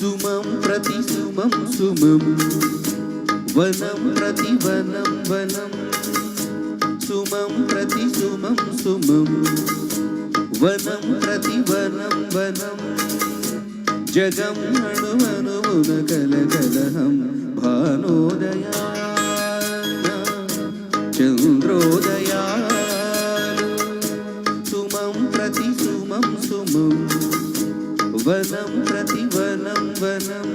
సుమం ప్రతి సుమం సుమం. వనం ప్రతి వనం వనం. సుమం ప్రతి సుమం సుమం. వనం ప్రతి వనం వనం. జగం అణువణువున కలకలహం భానోదయా చంద్రోదయా సుమం ప్రతి సుమం సుమం. వనం ప్రతి వనం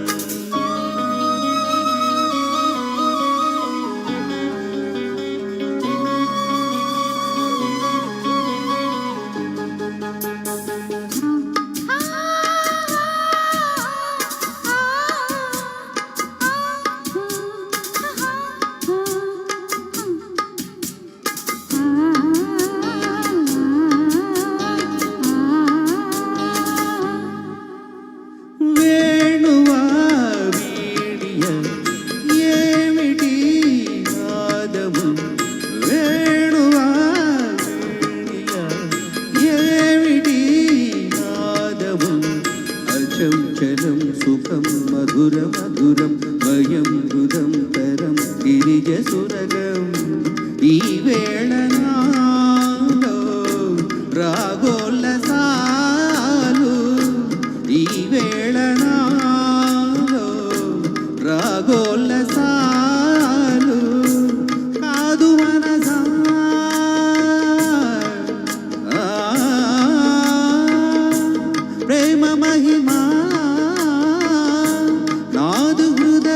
అచంచలం సుఖం మధుర మధురం భయం హృదం తరం గిరిజ సురగం.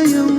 నాదు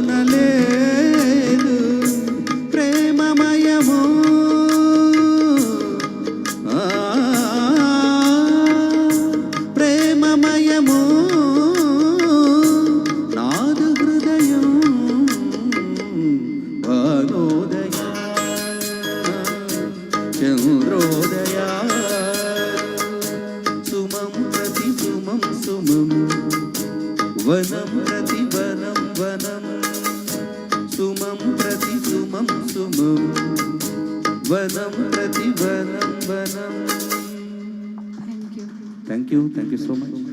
నాలోన ప్రేమమయము. ప్రేమమయము. నాదు హృదయం భానోదయ చంద్రోదయ. సుమం ప్రతి సుమం సుమం. వనం ప్రతి వనం వనం సుమం ప్రతి సుమం సుమం వనం ప్రతి వనం వనం Thank you. Thank you thank you so much